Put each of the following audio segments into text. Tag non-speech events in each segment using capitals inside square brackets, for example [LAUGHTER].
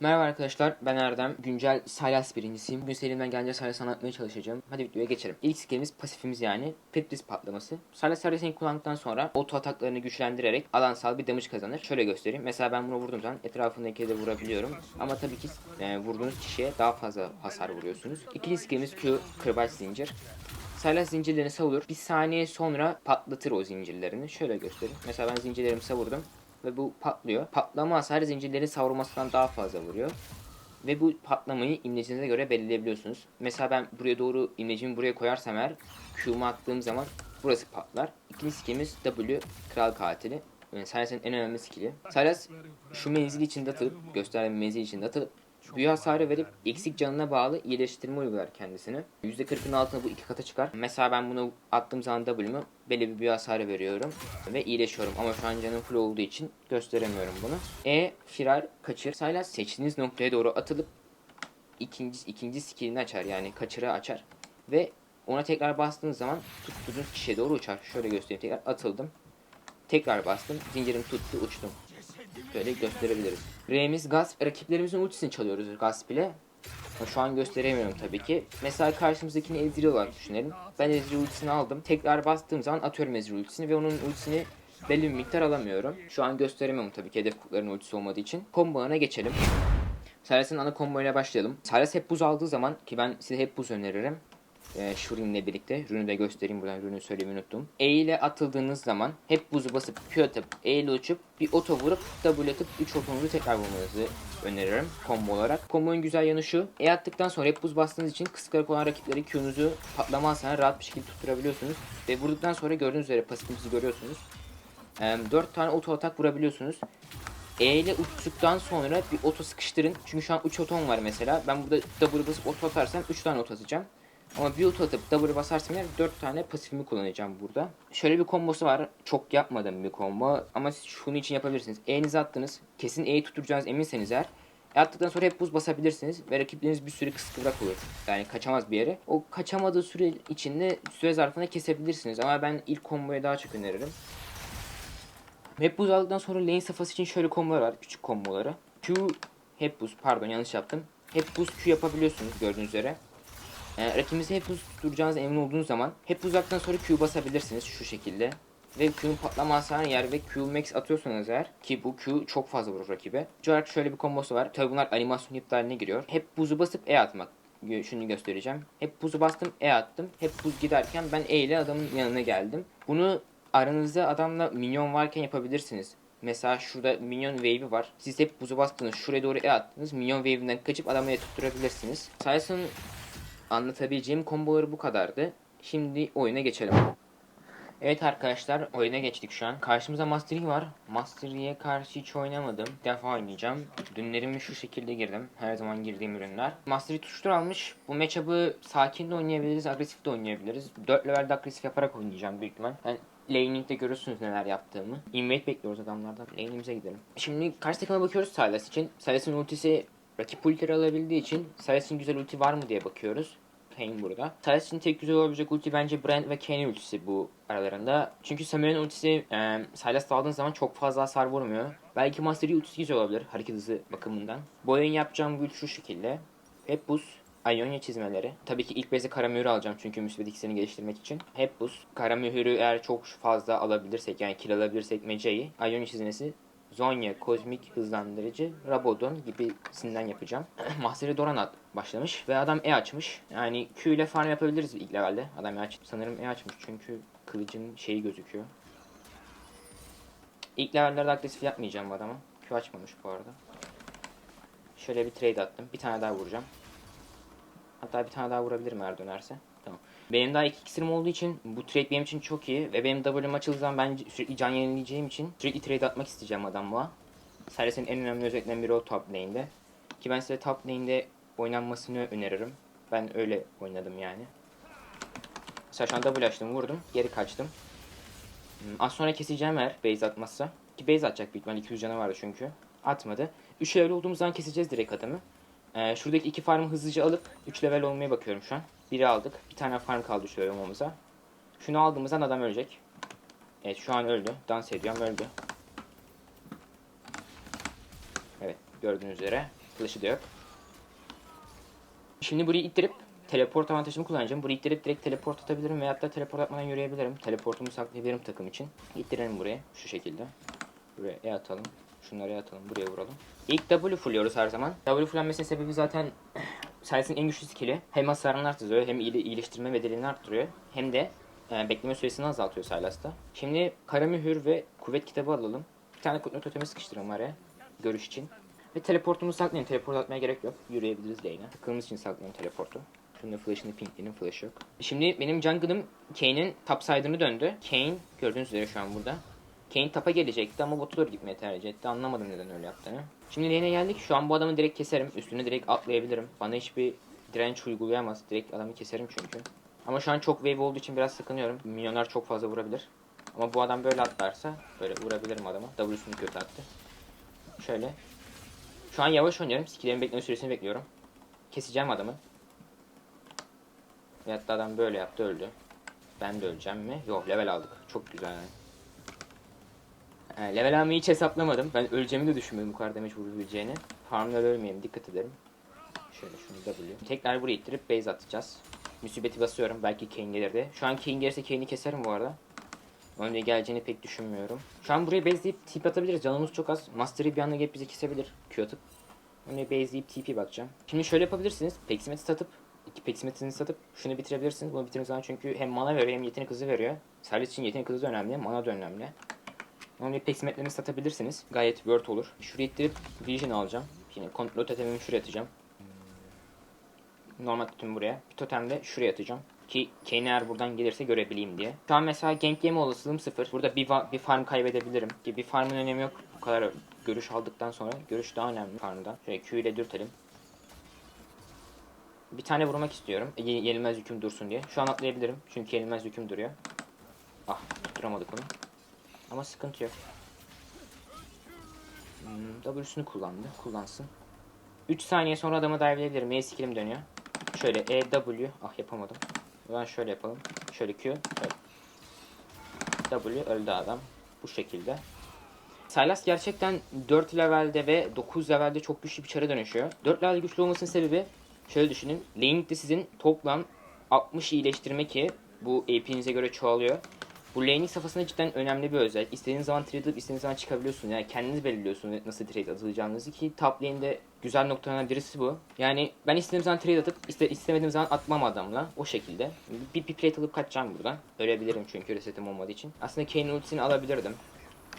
Merhaba arkadaşlar ben Erdem. Güncel Sylas birincisiyim. Bugün serimden gelince Sylas anlatmaya çalışacağım. Hadi videoya geçelim. İlk skillimiz pasifimiz yani Petris patlaması. Sylas Sylas'ını kullandıktan sonra auto ataklarını güçlendirerek alansal bir damage kazanır. Şöyle göstereyim. Mesela ben bunu vurduğum zaman etrafındaki de vurabiliyorum. Ama tabii ki e, vurduğunuz kişiye daha fazla hasar vuruyorsunuz. İkinci skillimiz Q kırbaç zincir. Sylas zincirlerini savurur. Bir saniye sonra patlatır o zincirlerini. Şöyle göstereyim. Mesela ben zincirlerimi savurdum ve bu patlıyor. Patlama hasarı zincirleri savrulmasından daha fazla vuruyor. Ve bu patlamayı imlecinize göre belirleyebiliyorsunuz. Mesela ben buraya doğru imlecimi buraya koyarsam eğer Q'mu attığım zaman burası patlar. İkinci skillimiz W Kral Katili. Yani Sylas'ın en önemli skilli. Sylas şu menzil içinde atılıp gösterdiğim menzil içinde atılıp büyü hasarı verip eksik canına bağlı iyileştirme uygular kendisine. %40'ın altına bu iki kata çıkar. Mesela ben bunu attığım zaman W'mu belli bir büyü hasarı veriyorum ve iyileşiyorum. Ama şu an canım full olduğu için gösteremiyorum bunu. E firar kaçır. Sylas seçtiğiniz noktaya doğru atılıp ikinci, ikinci skillini açar yani kaçırı açar. Ve ona tekrar bastığınız zaman tuttuğunuz kişiye doğru uçar. Şöyle göstereyim tekrar atıldım. Tekrar bastım. Zincirim tuttu uçtum. Böyle gösterebiliriz. R'miz Gasp. Rakiplerimizin ultisini çalıyoruz Gasp ile. Şu an gösteremiyorum tabii ki. Mesela karşımızdakini Ezreal olarak düşünelim. Ben Ezreal ultisini aldım. Tekrar bastığım zaman atıyorum Ezreal ultisini ve onun ultisini belli bir miktar alamıyorum. Şu an gösteremiyorum tabii ki hedef kutların ultisi olmadığı için. Kombolarına geçelim. Sylas'ın ana komboyla başlayalım. Sylas hep buz aldığı zaman ki ben size hep buz öneririm. Ee, Shuri'nin ile birlikte. Rünü de göstereyim buradan. Rünü söylemeyi unuttum. E ile atıldığınız zaman hep buzu basıp Q atıp E ile uçup bir oto vurup W atıp 3 otonuzu tekrar vurmanızı öneririm combo olarak. Kombo'nun güzel yanı şu. E attıktan sonra hep buz bastığınız için kısık olan rakipleri Q'nuzu patlama rahat bir şekilde tutturabiliyorsunuz. Ve vurduktan sonra gördüğünüz üzere pasifimizi görüyorsunuz. 4 tane oto atak vurabiliyorsunuz. E ile uçtuktan sonra bir oto sıkıştırın. Çünkü şu an 3 otom var mesela. Ben burada W basıp oto atarsam 3 tane oto atacağım. Ama oto atıp W basarsam eğer 4 tane pasifimi kullanacağım burada. Şöyle bir kombosu var. Çok yapmadığım bir combo. Ama siz şunu için yapabilirsiniz. E'nizi attınız. Kesin E'yi tutturacağınız eminseniz eğer. E attıktan sonra hep buz basabilirsiniz ve rakipleriniz bir süre kıskıvrak olur. Yani kaçamaz bir yere. O kaçamadığı süre içinde süre zarfında kesebilirsiniz. Ama ben ilk komboyu daha çok öneririm. Hep buz aldıktan sonra lane safhası için şöyle kombolar var. Küçük komboları. Q hep buz pardon yanlış yaptım. Hep buz Q yapabiliyorsunuz gördüğünüz üzere. Ee, rakibinizi hep buz tutturacağınız emin olduğunuz zaman hep uzaktan sonra Q basabilirsiniz şu şekilde. Ve Q'nun patlama hasarını yer ve Q max atıyorsanız eğer ki bu Q çok fazla vurur rakibe. Olarak şöyle bir kombosu var. Tabi bunlar animasyon iptaline giriyor. Hep buzu basıp E atmak. Şunu göstereceğim. Hep buzu bastım E attım. Hep buz giderken ben E ile adamın yanına geldim. Bunu aranızda adamla minyon varken yapabilirsiniz. Mesela şurada minyon wave'i var. Siz hep buzu bastınız. Şuraya doğru E attınız. Minyon wave'inden kaçıp adamı E tutturabilirsiniz. Sylas'ın anlatabileceğim komboları bu kadardı. Şimdi oyuna geçelim. Evet arkadaşlar oyuna geçtik şu an. Karşımıza Master var. Master karşı hiç oynamadım. Bir defa oynayacağım. Dünlerimi şu şekilde girdim. Her zaman girdiğim ürünler. Master Yi almış. Bu matchup'ı sakin de oynayabiliriz, agresif de oynayabiliriz. 4 levelde agresif yaparak oynayacağım büyük ihtimal. Yani Laning'de görürsünüz neler yaptığımı. Invade bekliyoruz adamlardan. Lane'imize gidelim. Şimdi karşı takıma bakıyoruz Sylas için. Sylas'ın ultisi rakip ultileri alabildiği için Sylas'ın güzel ulti var mı diye bakıyoruz. Kane burada. İçin tek güzel olabilecek ulti bence Brand ve Kane ultisi bu aralarında. Çünkü Samuel'in ultisi e, Sylas'ta aldığın zaman çok fazla hasar vurmuyor. Belki Master ultisi güzel olabilir hareket hızı bakımından. Bu oyun yapacağım build şu şekilde. Hep buz, Ionia çizmeleri. Tabii ki ilk beze kara mühür alacağım çünkü müsbet ikisini geliştirmek için. Hep buz. Kara mühürü eğer çok fazla alabilirsek yani kill alabilirsek Mece'yi. Ionia çizmesi. Zonya, kozmik hızlandırıcı, Rabodon gibisinden yapacağım. [CLEARS THROAT] Mahzeri Doranat başlamış ve adam E açmış. Yani Q ile farm yapabiliriz ilk levelde. Adam E aç sanırım E açmış çünkü kılıcın şeyi gözüküyor. İlk levellerde agresif yapmayacağım bu adama. Q açmamış bu arada. Şöyle bir trade attım. Bir tane daha vuracağım. Hatta bir tane daha vurabilirim eğer dönerse. Benim daha iki iksirim olduğu için bu trade benim için çok iyi. Ve benim W'm açıldığı zaman ben sürekli can yenileyeceğim için sürekli trade atmak isteyeceğim adamla. Sylas'ın en önemli özelliklerinden biri o top lane'de. Ki ben size top lane'de oynanmasını öneririm. Ben öyle oynadım yani. Mesela şu an W açtım vurdum. Geri kaçtım. Hmm, Az sonra keseceğim eğer base atmazsa. Ki base atacak büyük ihtimalle 200 canı vardı çünkü. Atmadı. 3 level olduğumuz zaman keseceğiz direkt adamı. Ee, şuradaki iki farmı hızlıca alıp 3 level olmaya bakıyorum şu an. Biri aldık. Bir tane farm kaldı 3 level olmamıza. Şunu aldığımızdan adam ölecek. Evet şu an öldü. Dans ediyorum öldü. Evet gördüğünüz üzere. Flash'ı da yok. Şimdi burayı ittirip teleport avantajımı kullanacağım. Burayı ittirip direkt teleport atabilirim veyahut da teleport atmadan yürüyebilirim. Teleportumu saklayabilirim takım için. İttirelim buraya şu şekilde. Buraya E atalım. Şunları atalım. Buraya vuralım. İlk W fulluyoruz her zaman. W fullenmesinin sebebi zaten Silas'ın en güçlü skill'i. Hem hasarını artırıyor hem iyile- iyileştirme bedelini arttırıyor. Hem de e, bekleme süresini azaltıyor Silas'ta. Şimdi kara mühür ve kuvvet kitabı alalım. Bir tane kutlu totemi sıkıştıralım araya. Görüş için. Ve teleportumu saklayın. Teleport atmaya gerek yok. Yürüyebiliriz lane'e. Takımımız için saklayın teleportu. Şunun flash'ını pinklerin flash yok. Şimdi benim jungle'ım Kane'in top side'ını döndü. Kane gördüğünüz üzere şu an burada. Kane tapa gelecekti ama doğru gitmeye tercih etti. Anlamadım neden öyle yaptığını. Şimdi lane'e geldik. Şu an bu adamı direkt keserim. Üstüne direkt atlayabilirim. Bana hiçbir direnç uygulayamaz. Direkt adamı keserim çünkü. Ama şu an çok wave olduğu için biraz sıkınıyorum. Milyonlar çok fazla vurabilir. Ama bu adam böyle atlarsa böyle vurabilirim adama. W'sunu kötü attı. Şöyle. Şu an yavaş oynuyorum. Skill'lerin bekleme süresini bekliyorum. Keseceğim adamı. Ve hatta adam böyle yaptı öldü. Ben de öleceğim mi? Yok level aldık. Çok güzel yani. Ee, level almayı hiç hesaplamadım. Ben öleceğimi de düşünmedim bu kadar damage vurabileceğini. Farmlar ölmeyelim dikkat edelim. Şöyle şunu W. Tekrar buraya ittirip base atacağız. Müsibeti basıyorum. Belki Kane gelir de. Şu an Kane gelirse Kane'i keserim bu arada. Önce geleceğini pek düşünmüyorum. Şu an buraya baseleyip TP atabiliriz. Canımız çok az. Mastery bir anda gelip bizi kesebilir. Q atıp. Önce baseleyip TP bakacağım. Şimdi şöyle yapabilirsiniz. Peximet'i satıp iki Peximet'ini satıp şunu bitirebilirsiniz. Bunu bitirdiğiniz zaman çünkü hem mana veriyor hem yetenek hızı veriyor. Silas için yetenek hızı da önemli. Mana da önemli. Önce Peximet'lerini satabilirsiniz. Gayet worth olur. Şuraya ittirip Vision alacağım. Yine kontrol totemimi şuraya atacağım. Normal totem buraya. Bir totem de şuraya atacağım. Ki Kane eğer buradan gelirse görebileyim diye. Şu an mesela gank yeme olasılığım sıfır. Burada bir, bir farm kaybedebilirim. Ki bir farmın önemi yok. Bu kadar görüş aldıktan sonra. Görüş daha önemli farmdan. Şöyle Q ile dürtelim. Bir tane vurmak istiyorum. E, ye- yenilmez yüküm dursun diye. Şu an atlayabilirim. Çünkü yenilmez yüküm duruyor. Ah tutturamadık onu. Ama sıkıntı yok. Hmm, W'sunu kullandı. Kullansın. 3 saniye sonra adamı dive'leyebilirim. E skill'im dönüyor. Şöyle E, W. Ah yapamadım. Zaman şöyle yapalım. Şöyle Q. Şöyle. W öldü adam. Bu şekilde. Sylas gerçekten 4 levelde ve 9 levelde çok güçlü bir çara dönüşüyor. 4 levelde güçlü olmasının sebebi şöyle düşünün. Laning'de sizin toplam 60 iyileştirme ki bu AP'nize göre çoğalıyor. Bu laning safhasında cidden önemli bir özellik. İstediğiniz zaman trade alıp istediğiniz zaman çıkabiliyorsunuz. Yani kendiniz belirliyorsunuz nasıl trade atılacağınızı ki top lane'de güzel noktalardan birisi bu. Yani ben istediğim zaman trade atıp iste, istemediğim zaman atmam adamla. O şekilde. Bir, bir plate alıp kaçacağım buradan. Ölebilirim çünkü resetim olmadığı için. Aslında Kane'in ultisini alabilirdim.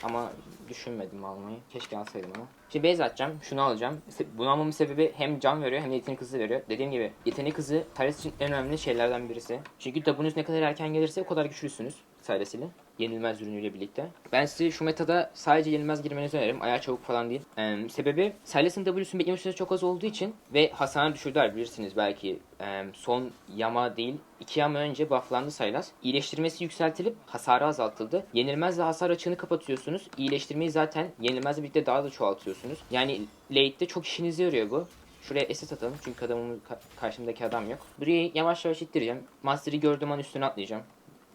Ama düşünmedim almayı. Keşke alsaydım ama. Şimdi base atacağım. Şunu alacağım. Bunu almamın sebebi hem can veriyor hem de yetenek hızı veriyor. Dediğim gibi yetenek hızı Sylas için en önemli şeylerden birisi. Çünkü W'nuz ne kadar erken gelirse o kadar güçlüsünüz Sylas ile. Yenilmez ürünüyle birlikte. Ben size şu metada sadece yenilmez girmenizi öneririm. Ayağı çabuk falan değil. Ee, sebebi Sylas'ın W'sünün bekleme süresi çok az olduğu için ve hasarını düşürdüler bilirsiniz belki. Ee, son yama değil. iki yama önce bufflandı Sylas. İyileştirmesi yükseltilip hasarı azaltıldı. Yenilmezle hasar açığını kapatıyorsunuz. İyileştirmeyi zaten yenilmezle birlikte daha da çoğaltıyorsunuz. Yani late'de çok işinize yarıyor bu. Şuraya eset atalım çünkü adamın ka- karşımdaki adam yok. Burayı yavaş yavaş ittireceğim. Master'ı gördüğüm an üstüne atlayacağım.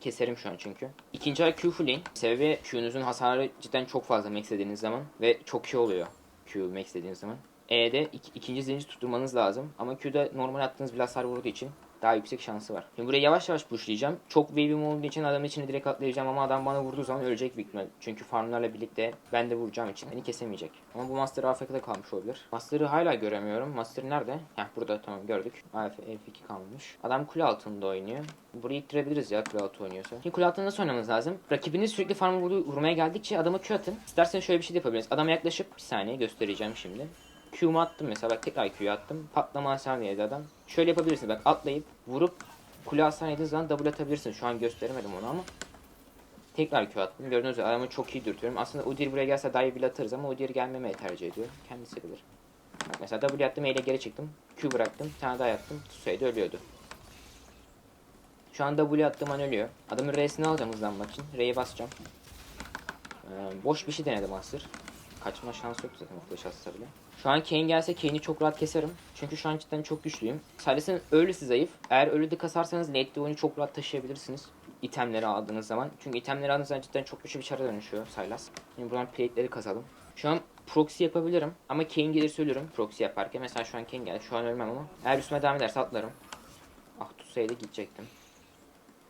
Keserim şu an çünkü. İkinci ay Q full'in. Sebebi Q'nuzun hasarı cidden çok fazla maxlediğiniz zaman ve çok iyi oluyor Q maxlediğiniz zaman. E'de ik- ikinci zincir tutturmanız lazım ama Q'da normal attığınız bir hasar vurduğu için daha yüksek şansı var. Şimdi buraya yavaş yavaş pushlayacağım. Çok wave'im olduğu için adamın içine direkt atlayacağım ama adam bana vurduğu zaman ölecek büyük. Çünkü farmlarla birlikte ben de vuracağım için beni kesemeyecek. Ama bu Master AFK'da kalmış olabilir. Master'ı hala göremiyorum. Master nerede? Heh burada tamam gördük. AF F2 kalmış. Adam kule altında oynuyor. Burayı ittirebiliriz ya kule altı oynuyorsa. Şimdi kule altında nasıl oynamanız lazım? Rakibiniz sürekli farm vurduğu, vurmaya geldikçe adama Q atın. İsterseniz şöyle bir şey de yapabiliriz. Adama yaklaşıp bir saniye göstereceğim şimdi. Q'mu attım mesela bak tekrar Q'yu attım. Patlama hasar yedi adam. Şöyle yapabilirsiniz bak atlayıp vurup kule hasar yediğiniz zaman double atabilirsiniz. Şu an gösteremedim onu ama. Tekrar Q attım. Gördüğünüz gibi adamı çok iyi dürtüyorum. Aslında Udyr buraya gelse dive bile atarız ama Udyr gelmemeyi tercih ediyor. Kendisi bilir. Bak mesela W attım E ile geri çıktım. Q bıraktım. Bir tane daha yaptım. Tutsaydı ölüyordu. Şu an W attığım an ölüyor. Adamın R'sini alacağım hızlanmak için. R'ye basacağım. Ee, boş bir şey denedim Master. Kaçma şansı yok zaten o flash atsa bile. Şu an Kane gelse Kane'i çok rahat keserim. Çünkü şu an cidden çok güçlüyüm. Silas'ın ölüsü zayıf. Eğer ölü de kasarsanız late'de oyunu çok rahat taşıyabilirsiniz. itemleri aldığınız zaman. Çünkü itemleri aldığınız zaman cidden çok güçlü bir çara dönüşüyor Sylas. Şimdi buradan plate'leri kazalım. Şu an proxy yapabilirim. Ama Kane gelirse ölürüm proxy yaparken. Mesela şu an Kane geldi. Şu an ölmem ama. Eğer üstüme devam ederse atlarım. Ah tutsaydı gidecektim.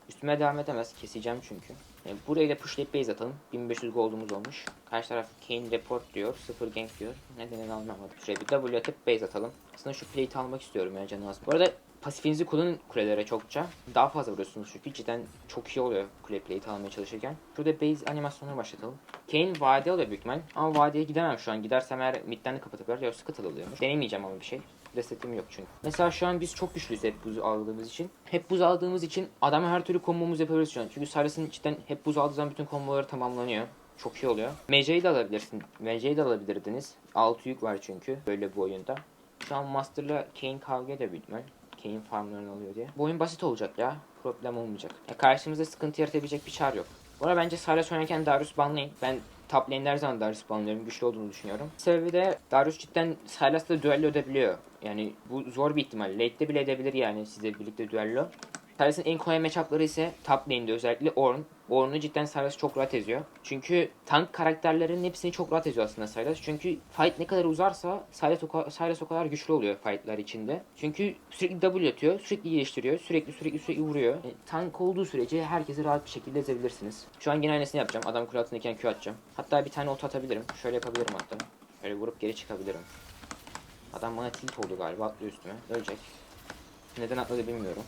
Üstüme devam edemez. Keseceğim çünkü. Yani burayı da pushlayıp base atalım. 1500 gold'umuz olmuş. Karşı taraf Kane report diyor. 0 gank diyor. Nedenini anlamadım. Şuraya bir W atıp base atalım. Aslında şu plate almak istiyorum ya canı az. Bu arada pasifinizi kullanın kulelere çokça. Daha fazla vuruyorsunuz çünkü cidden çok iyi oluyor kule plate almaya çalışırken. Şurada base animasyonunu başlatalım. Kane vade alıyor büyük ihtimal. Ama vadeye gidemem şu an. Gidersem eğer midden de kapatırlar. Ya scuttle alıyormuş. Denemeyeceğim ama bir şey. Resetim yok çünkü. Mesela şu an biz çok güçlüyüz hep buz aldığımız için. Hep buz aldığımız için adamı her türlü kombomuzu yapabiliriz şu an. Çünkü Cyrus'ın cidden hep buz aldığı zaman bütün komboları tamamlanıyor. Çok iyi oluyor. MC'yi de alabilirsin. MC'yi de alabilirdiniz. 6 yük var çünkü böyle bu oyunda. Şu an Master'la Kane kavga büyük ihtimal. Kane farmlarını alıyor diye. Bu oyun basit olacak ya. Problem olmayacak. Ya karşımızda sıkıntı yaratabilecek bir çar yok. Bu arada bence Sylas oynarken Darius banlayın. Ben top lane'de her zaman Darius banlıyorum. Güçlü olduğunu düşünüyorum. Sebebi de Darius cidden Sylas'la düello edebiliyor. Yani bu zor bir ihtimal. Late'de bile edebilir yani sizle birlikte düello. Sylas'ın en kolay matchup'ları ise top lane'de özellikle Ornn. Ornn'u cidden Sylas çok rahat eziyor. Çünkü tank karakterlerin hepsini çok rahat eziyor aslında Sylas. Çünkü fight ne kadar uzarsa Sylas o, Sylas o kadar güçlü oluyor fightlar içinde. Çünkü sürekli W atıyor, sürekli iyileştiriyor, sürekli sürekli sürekli vuruyor. E, tank olduğu sürece herkesi rahat bir şekilde ezebilirsiniz. Şu an gene aynısını yapacağım. Adam kule altındayken Q atacağım. Hatta bir tane ult atabilirim. Şöyle yapabilirim hatta. Böyle vurup geri çıkabilirim. Adam bana tilt oldu galiba atlıyor üstüme. Ölecek. Neden atladı bilmiyorum.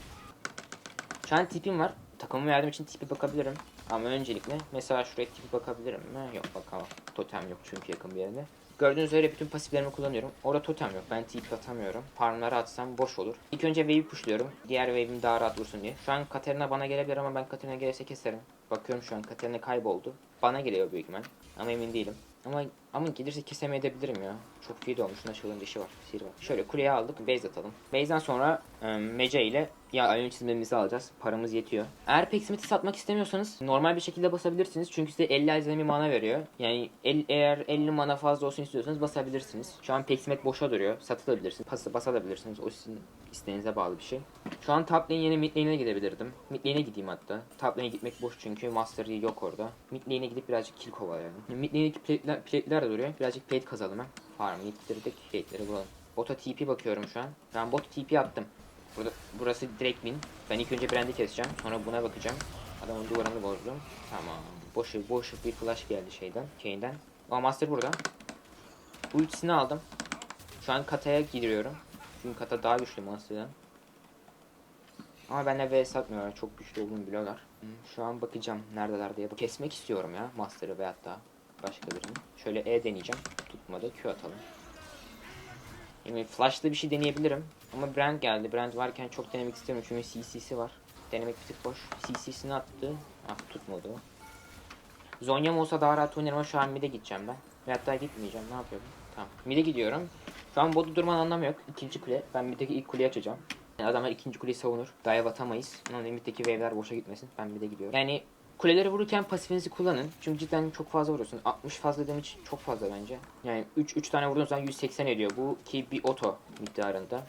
Şu an tipim var. Takımıma yardım için tipi bakabilirim. Ama öncelikle mesela şuraya tipi bakabilirim mi? Yok bakamam. Totem yok çünkü yakın bir yerde. Gördüğünüz üzere bütün pasiflerimi kullanıyorum. Orada totem yok. Ben TP atamıyorum. Farmları atsam boş olur. İlk önce wave'i pushluyorum. Diğer wave'im daha rahat vursun diye. Şu an Katarina bana gelebilir ama ben Katarina gelirse keserim. Bakıyorum şu an Katarina kayboldu. Bana geliyor büyük ihtimal. Ama emin değilim. Ama ama gelirse kesemeyebilirim ya. Çok iyi de olmuş. Naşal'ın dişi var. Sihir var. Şöyle kuleye aldık. Base atalım. Base'den sonra e, Mece ile ya ayın çizmemizi alacağız. Paramız yetiyor. Eğer Peximit'i satmak istemiyorsanız normal bir şekilde basabilirsiniz. Çünkü size 50 azami mana veriyor. Yani el, eğer 50 mana fazla olsun istiyorsanız basabilirsiniz. Şu an Peximit boşa duruyor. Satılabilirsiniz. Pas, basabilirsiniz. O sizin isteğinize bağlı bir şey. Şu an top lane yeni mid lane'e gidebilirdim. Mid lane'e gideyim hatta. Top lane'e gitmek boş çünkü Master yok orada. Mid lane'e gidip birazcık kill kovalayalım. Mid lane'deki plate'ler, plate'ler de duruyor. Birazcık plate kazalım hem. Farmı ittirdik. Plate'leri bulalım. Bota TP bakıyorum şu an. Ben bot TP attım. Burada, burası direkt win. Ben ilk önce Brand'i keseceğim. Sonra buna bakacağım. Adamın duvarını bozdum. Tamam. Boşu boşu bir flash geldi şeyden. Kane'den. Aa Master burada. Ultisini aldım. Şu an Kata'ya giriyorum. Çünkü Kata daha güçlü Master'dan. Ama benimle vs atmıyorlar. Çok güçlü olduğunu biliyorlar. Şu an bakacağım neredeler diye. Kesmek istiyorum ya Master'ı veyahut da başka birini. Şöyle E deneyeceğim. Tutmadı. Q atalım. Yani flash'lı bir şey deneyebilirim. Ama Brand geldi. Brand varken çok denemek istemiyorum çünkü CC'si var. Denemek bir tık boş. CC'sini attı. Ah tutmadı o. Zonya'm olsa daha rahat oynarım ama şu an mid'e gideceğim ben. Ve hatta gitmeyeceğim. Ne yapıyorum? Tamam. Mid'e gidiyorum. Şu an botu durmanın anlamı yok. İkinci kule. Ben middeki ilk kuleyi açacağım. Yani adamlar ikinci kuleyi savunur. Dive atamayız. Onun middeki wave'ler boşa gitmesin. Ben mid'e gidiyorum. Yani kuleleri vururken pasifinizi kullanın. Çünkü cidden çok fazla vuruyorsun. 60 fazla damage çok fazla bence. Yani 3 3 tane vurduğun zaman 180 ediyor. Bu ki bir auto miktarında.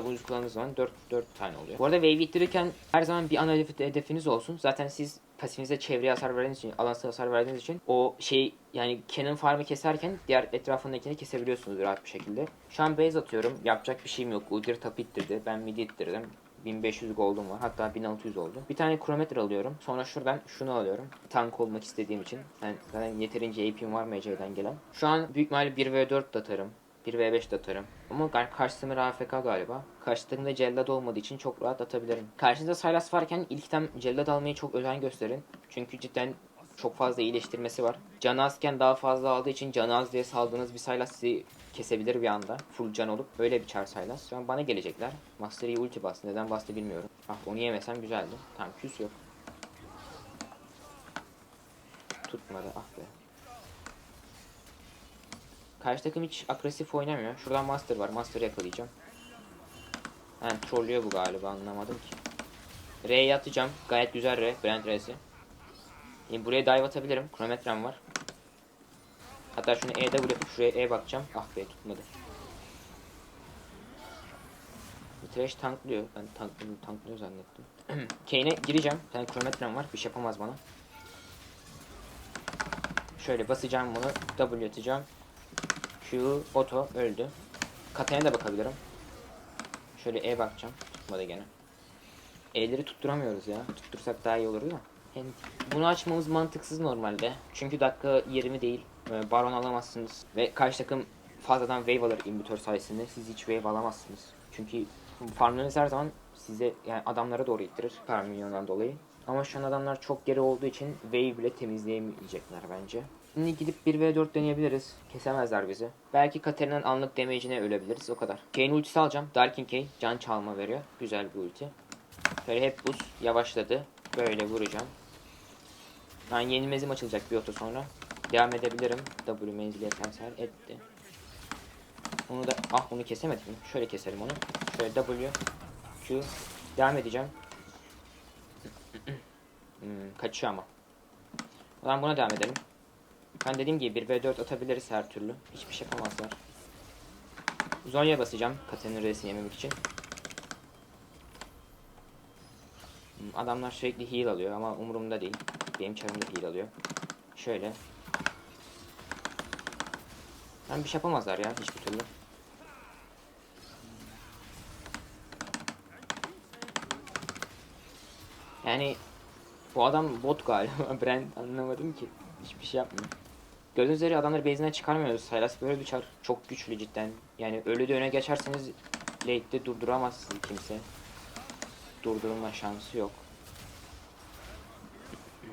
W'nuz kullandığınız zaman 4, 4 tane oluyor. Bu arada wave ittirirken her zaman bir ana hedefiniz olsun. Zaten siz pasifinize çevreye hasar verdiğiniz için, alansa hasar verdiğiniz için o şey yani Canon farmı keserken diğer etrafındakini kesebiliyorsunuz rahat bir şekilde. Şu an base atıyorum. Yapacak bir şeyim yok. Udir tap ittirdi. Ben midi ittirdim. 1500 gold'um var. Hatta 1600 oldu. Bir tane kronometre alıyorum. Sonra şuradan şunu alıyorum. Tank olmak istediğim için. Yani zaten yeterince AP'm var MC'den gelen. Şu an büyük ihtimalle 1v4 atarım. 1 v5 de atarım. Ama karşısında AFK galiba. Karşılarında cellat olmadığı için çok rahat atabilirim. Karşınızda Sylas varken ilkten cellat almaya çok özen gösterin. Çünkü cidden çok fazla iyileştirmesi var. Canı azken daha fazla aldığı için canı az diye saldığınız bir Sylas sizi kesebilir bir anda. Full can olup öyle bir çar Sylas. Ben bana gelecekler. Mastery'i ulti bastı. Neden bastı bilmiyorum. Ah onu yemesem güzeldi. Tamam küs yok. Tutmadı ah be. Karşı takım hiç agresif oynamıyor. Şuradan Master var. Master'ı yakalayacağım. Yani trollüyor bu galiba anlamadım ki. R'ye atacağım. Gayet güzel R. Brand R'si. Şimdi buraya dive atabilirim. Kronometrem var. Hatta şunu E'de bırakıp şuraya E bakacağım. Ah be tutmadı. Trash tanklıyor. Ben tanklıyor, tanklıyor zannettim. [CLEARS THROAT] Kane'e gireceğim. Bir tane kronometrem var. Bir şey yapamaz bana. Şöyle basacağım bunu. W atacağım. Q, Oto öldü. Katana'ya da bakabilirim. Şöyle E bakacağım. Tutmadı gene. E'leri tutturamıyoruz ya. Tuttursak daha iyi olur da. Yani bunu açmamız mantıksız normalde. Çünkü dakika 20 değil. Ee, Baron alamazsınız. Ve karşı takım fazladan wave alır imbitör sayesinde. Siz hiç wave alamazsınız. Çünkü farmlarınız her zaman size yani adamlara doğru ittirir. Farm milyondan dolayı. Ama şu an adamlar çok geri olduğu için wave bile temizleyemeyecekler bence. Şimdi gidip 1v4 deneyebiliriz. Kesemezler bizi. Belki Katarina'nın anlık damage'ine ölebiliriz. O kadar. Kane ultisi alacağım. Darkin Kane can çalma veriyor. Güzel bir ulti. Böyle hep buz yavaşladı. Böyle vuracağım. Yani yeni mezim açılacak bir oto sonra. Devam edebilirim. W menzili yeterser etti. Onu da ah onu kesemedik mi? Şöyle keselim onu. Şöyle W Q devam edeceğim. hmm, kaçıyor ama. Zaman buna devam edelim. Ben dediğim gibi 1v4 atabiliriz her türlü. Hiçbir şey yapamazlar. Zonya basacağım Kate'nin resini yememek için. Hmm, Adamlar sürekli heal alıyor ama umurumda değil. Benim çarımda heal alıyor. Şöyle. Ben bir şey yapamazlar ya hiçbir türlü. Yani bu adam bot galiba. [LAUGHS] Brand anlamadım ki. Hiçbir şey yapmıyor. Gördüğünüz üzere adamları base'inden çıkarmıyoruz. Sylas böyle bir çar. Çok güçlü cidden. Yani ölü de öne geçerseniz late'de durduramaz sizi kimse. Durdurulma şansı yok. Hmm.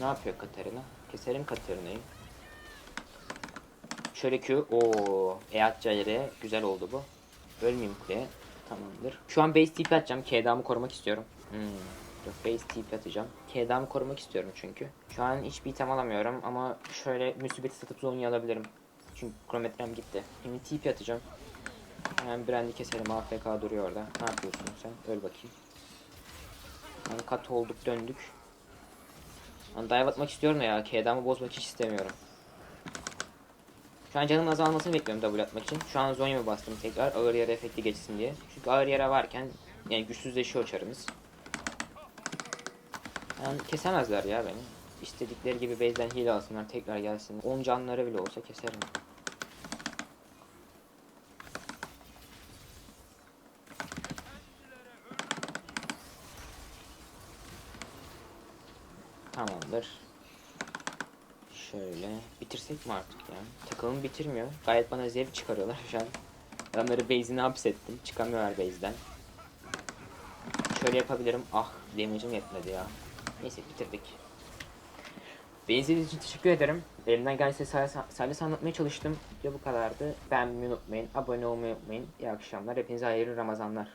Ne yapıyor Katarina? Keselim Katarina'yı. Şöyle Q. Oo, Eat yere güzel oldu bu. Ölmeyeyim kuleye. Tamamdır. Şu an base TP atacağım. K'damı korumak istiyorum. Hmm. Base TP atacağım. K'damı korumak istiyorum çünkü. Şu an hiçbir item alamıyorum ama şöyle müsibeti satıp Zonya'yı alabilirim. Çünkü kronometrem gitti. Şimdi TP atacağım. Hemen Brand'i keselim. AFK duruyor orada. Ne yapıyorsun sen? Öl bakayım. Yani kat olduk döndük. Yani dive atmak istiyorum ya. K'damı bozmak hiç istemiyorum. Şu an canım azalmasını bekliyorum double atmak için. Şu an Zonya'mı bastım tekrar ağır yara efekti geçsin diye. Çünkü ağır yara varken yani güçsüzleşiyor çarımız. Yani kesemezler ya beni. İstedikleri gibi base'den heal alsınlar tekrar gelsin. 10 canları bile olsa keserim. Tamamdır. Şöyle bitirsek mi artık ya? Takımım bitirmiyor. Gayet bana zevk çıkarıyorlar şu an. Adamları base'ine hapsettim. Çıkamıyorlar base'den. Şöyle yapabilirim. Ah damage'im yetmedi ya. Neyse bitirdik. Beni izlediğiniz için teşekkür ederim. Elimden gelse Silas anlatmaya çalıştım. Video bu kadardı. Beğenmeyi unutmayın. Abone olmayı unutmayın. İyi akşamlar. Hepinize hayırlı Ramazanlar.